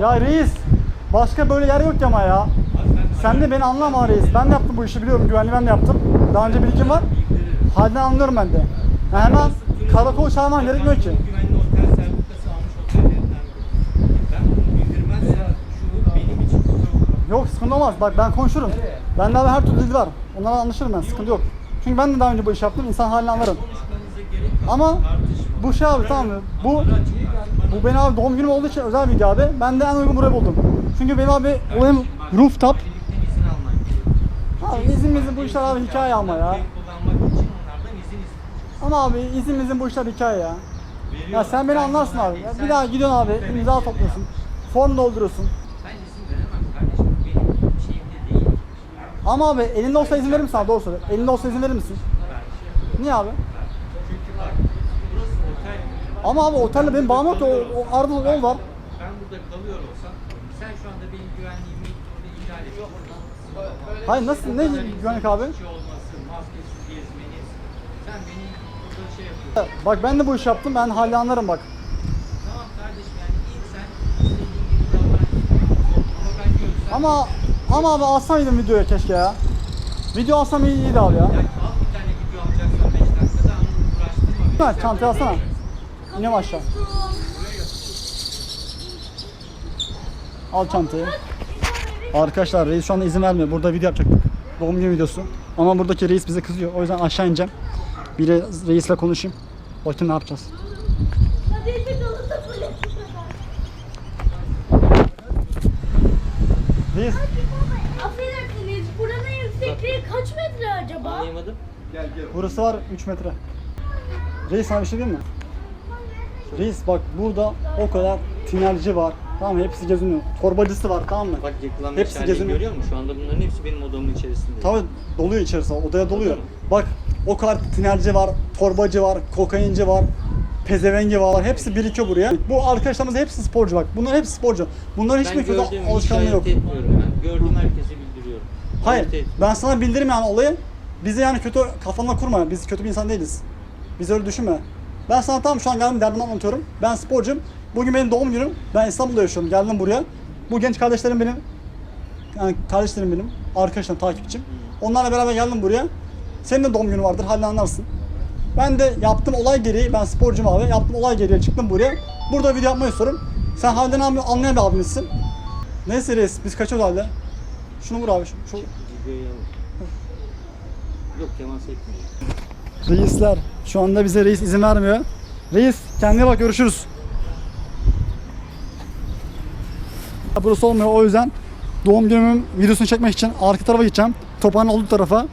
Ya reis başka böyle yer yok ama ya. Sen de beni anlama reis. Ben de yaptım bu işi biliyorum. Güvenli ben de yaptım. Daha önce birikim var. Halden anlıyorum ben de. Ya hemen karakol çağırman gerekmiyor ki. Yok sıkıntı olmaz. Bak ben konuşurum. Bende abi her türlü dil var. Onlara anlaşırım ben. Sıkıntı yok. Çünkü ben de daha önce bu işi yaptım. İnsan halini anlarım. Ama bu şey abi tamam mı? Bu bu benim abi doğum günüm olduğu için özel bir video abi. Ben de en uygun burayı buldum. Çünkü benim abi olayım rooftop. Abi izin mizin bu işler abi hikaye ama ya. Ama abi izin mizin bu işler hikaye ya. Ya sen beni anlarsın abi. Ya bir daha gidiyorsun abi imza topluyorsun. Form dolduruyorsun. Ama abi elinde olsa izin verir misin abi doğru söyle. Elinde olsa izin verir misin? Niye abi? Çünkü bak burası otel. Ama abi otelde benim bağım yok ki o, o arada yol var. Ben burada kalıyor olsam sen şu anda benim güvenliğimi ihlal ediyorsun. Hayır nasıl ne güvenlik abi? Şey olması, maskesiz gezmeniz. Sen beni burada şey yapıyorsun. Bak ben de bu işi yaptım ben halde anlarım bak. Tamam kardeşim yani ilk sen istediğin gibi davran. Ama ben görsem... Ama ama abi alsaydım videoya keşke ya. Video alsam iyi, iyiydi abi ya. Ya al bir tane video alacaksan 5 dakikada ama Ha, çantayı alsana. İniyorum aşağı. Al çantayı. Arkadaşlar reis şu anda izin vermiyor. Burada video yapacaktık. Doğum günü videosu. Ama buradaki reis bize kızıyor. O yüzden aşağı ineceğim. Bir de reisle konuşayım. Bakayım ne yapacağız. Reis Affedersiniz buranın yüksekliği kaç metre acaba? Anlayamadım. burası var 3 metre. Reis sana bir şey diyeyim mi? Reis bak burada o kadar tinerci var. Tamam mı? Hepsi geziniyor. Torbacısı var tamam mı? Bak yıkılan Hepsi meşaleyi geziniyor. görüyor musun? Şu anda bunların hepsi benim odamın içerisinde. Tabii doluyor içerisi, odaya doluyor. Bak o kadar tinerci var, torbacı var, kokainci var, pezevengi var. Hepsi birikiyor buraya. Bu arkadaşlarımız hepsi sporcu bak. Bunlar hepsi sporcu. Bunların hiçbir kötü gördüğüm alışkanlığı yok. etmiyorum ben. Gördüğüm herkese bildiriyorum. Hayır, etmiyorum. ben sana bildirim yani olayı. Bizi yani kötü kafana kurma. Biz kötü bir insan değiliz. Biz öyle düşünme. Ben sana tam şu an geldim derdimi anlatıyorum. Ben sporcuyum. Bugün benim doğum günüm. Ben İstanbul'da yaşıyorum. Geldim buraya. Bu genç kardeşlerim benim. Yani kardeşlerim benim. Arkadaşlarım, takipçim. Onlarla beraber geldim buraya. Senin de doğum günü vardır. Halini anlarsın. Ben de yaptığım olay gereği, ben sporcuyum abi. Yaptığım olay gereği çıktım buraya. Burada video yapmayı istiyorum. Sen halden abi anlayan bir abimizsin. Neyse reis, biz kaçıyoruz halde. Şunu vur abi. Şu, şu. Yok temas etmiyor. Reisler. Şu anda bize reis izin vermiyor. Reis kendine bak görüşürüz. Burası olmuyor o yüzden doğum günümün videosunu çekmek için arka tarafa gideceğim. Toprağın olduğu tarafa.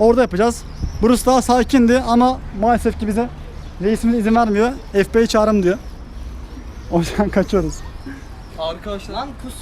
Orada yapacağız. Burası daha sakindi ama maalesef ki bize reisimiz izin vermiyor. FB'yi çağırın diyor. O yüzden kaçıyoruz. Arkadaşlar. Lan kus